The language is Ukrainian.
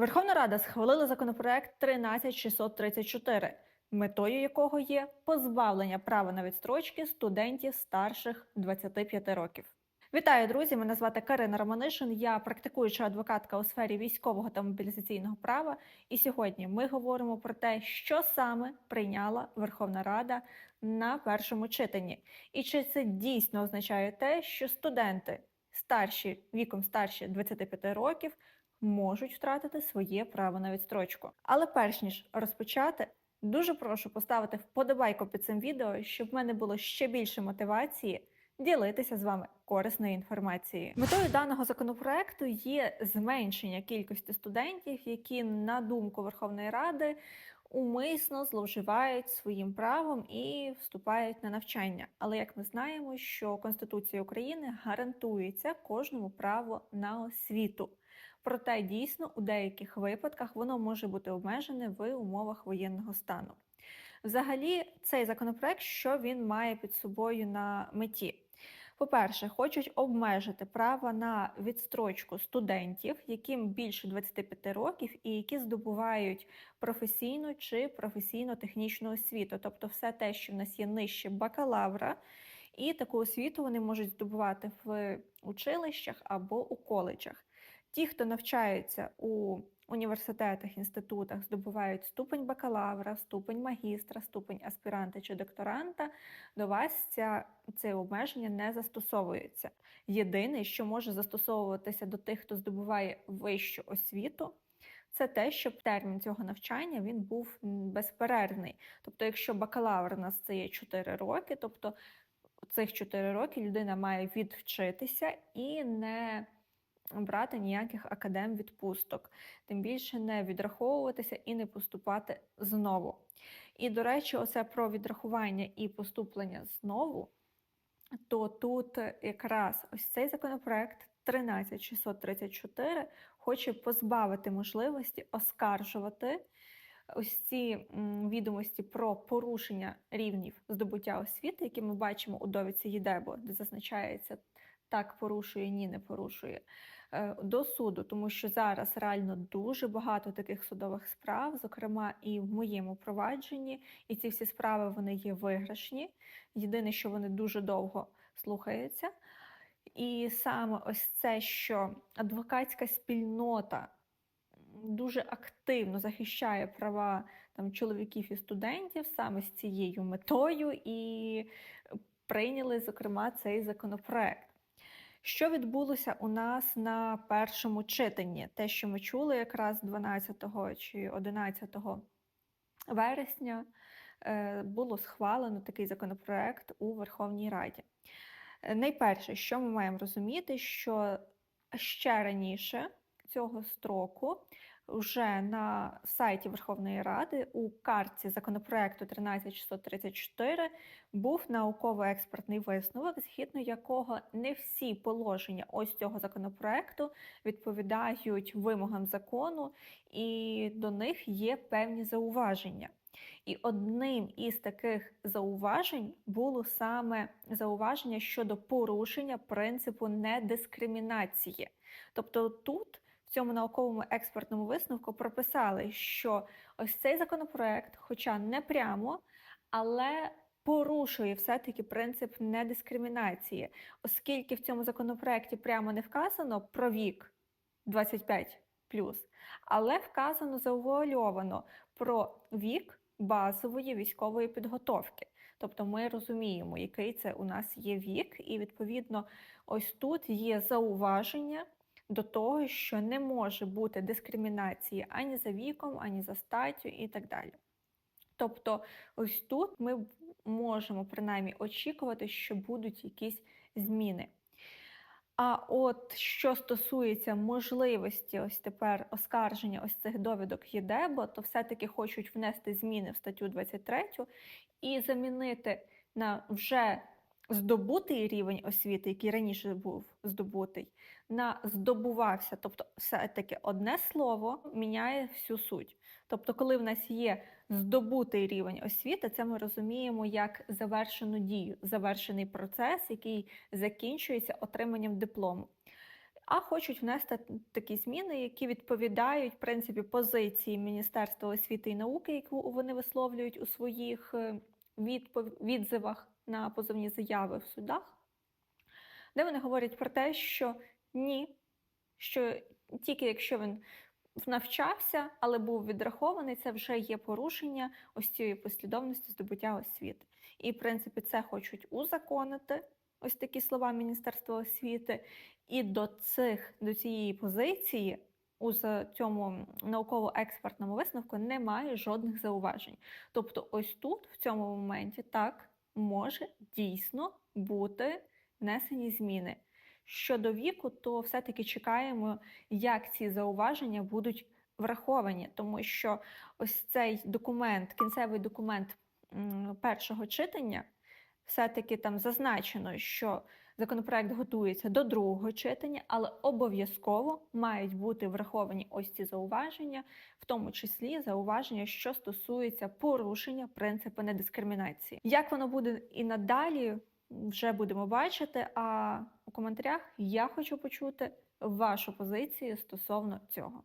Верховна Рада схвалила законопроект 13634, метою якого є позбавлення права на відстрочки студентів старших 25 років. Вітаю, друзі! Мене звати Карина Романишин. Я практикуюча адвокатка у сфері військового та мобілізаційного права. І сьогодні ми говоримо про те, що саме прийняла Верховна Рада на першому читанні, і чи це дійсно означає те, що студенти старші віком старші 25 років можуть втратити своє право на відстрочку. Але перш ніж розпочати, дуже прошу поставити вподобайку під цим відео, щоб в мене було ще більше мотивації ділитися з вами корисною інформацією. Метою даного законопроекту є зменшення кількості студентів, які, на думку Верховної Ради, умисно зловживають своїм правом і вступають на навчання. Але як ми знаємо, що Конституція України гарантується кожному право на освіту. Проте дійсно у деяких випадках воно може бути обмежене в умовах воєнного стану. Взагалі, цей законопроект, що він має під собою на меті? По-перше, хочуть обмежити право на відстрочку студентів, яким більше 25 років, і які здобувають професійну чи професійно-технічну освіту, тобто все те, що в нас є нижче бакалавра, і таку освіту вони можуть здобувати в училищах або у коледжах. Ті, хто навчаються у університетах, інститутах, здобувають ступень бакалавра, ступень магістра, ступень аспіранта чи докторанта, до вас ця, це обмеження не застосовується. Єдине, що може застосовуватися до тих, хто здобуває вищу освіту, це те, щоб термін цього навчання він був безперервний. Тобто, якщо бакалавр у нас це є 4 роки, тобто цих 4 роки людина має відвчитися і не брати ніяких академ відпусток, тим більше не відраховуватися і не поступати знову. І, до речі, оце про відрахування і поступлення знову, то тут якраз ось цей законопроект 13634 хоче позбавити можливості оскаржувати. Ось ці відомості про порушення рівнів здобуття освіти, які ми бачимо у довідці ЄДЕБО, де зазначається так порушує, ні, не порушує е, до суду, тому що зараз реально дуже багато таких судових справ, зокрема і в моєму провадженні, і ці всі справи вони є виграшні. Єдине, що вони дуже довго слухаються. І саме ось це, що адвокатська спільнота дуже активно захищає права там чоловіків і студентів саме з цією метою, і прийняли, зокрема, цей законопроект. Що відбулося у нас на першому читанні? Те, що ми чули якраз 12 чи 11 вересня, е, було схвалено такий законопроект у Верховній Раді. Е, найперше, що ми маємо розуміти, що ще раніше цього строку вже на сайті Верховної Ради у картці законопроекту 13634 був науково-експертний висновок, згідно якого не всі положення ось цього законопроекту відповідають вимогам закону, і до них є певні зауваження. І одним із таких зауважень було саме зауваження щодо порушення принципу недискримінації. Тобто тут цьому науковому експертному висновку прописали, що ось цей законопроект, хоча не прямо, але порушує все-таки принцип недискримінації, оскільки в цьому законопроекті прямо не вказано про вік 25 але вказано заувальовано про вік базової військової підготовки. Тобто ми розуміємо, який це у нас є вік, і відповідно, ось тут є зауваження до того, що не може бути дискримінації ані за віком, ані за статтю і так далі. Тобто, ось тут ми можемо принаймні очікувати, що будуть якісь зміни. А от що стосується можливості ось тепер оскарження ось цих довідок ЄДЕБО, то все-таки хочуть внести зміни в статтю 23 і замінити на вже здобутий рівень освіти, який раніше був здобутий, на здобувався. Тобто, все-таки одне слово міняє всю суть. Тобто, коли в нас є здобутий рівень освіти, це ми розуміємо як завершену дію, завершений процес, який закінчується отриманням диплому. а хочуть внести такі зміни, які відповідають в принципі позиції Міністерства освіти і науки, яку вони висловлюють у своїх е, відпов- відзивах на позовні заяви в судах, де вони говорять про те, що ні, що тільки якщо він навчався, але був відрахований, це вже є порушення ось цієї послідовності здобуття освіти. І, в принципі, це хочуть узаконити. Ось такі слова Міністерства освіти, і до цих до цієї позиції у цьому науково-експертному висновку немає жодних зауважень. Тобто, ось тут, в цьому моменті, так може дійсно бути внесені зміни. Щодо віку, то все-таки чекаємо, як ці зауваження будуть враховані, тому що ось цей документ, кінцевий документ першого читання, все-таки там зазначено, що законопроект готується до другого читання, але обов'язково мають бути враховані ось ці зауваження, в тому числі зауваження, що стосується порушення принципу недискримінації. Як воно буде і надалі, вже будемо бачити. А у коментарях я хочу почути вашу позицію стосовно цього.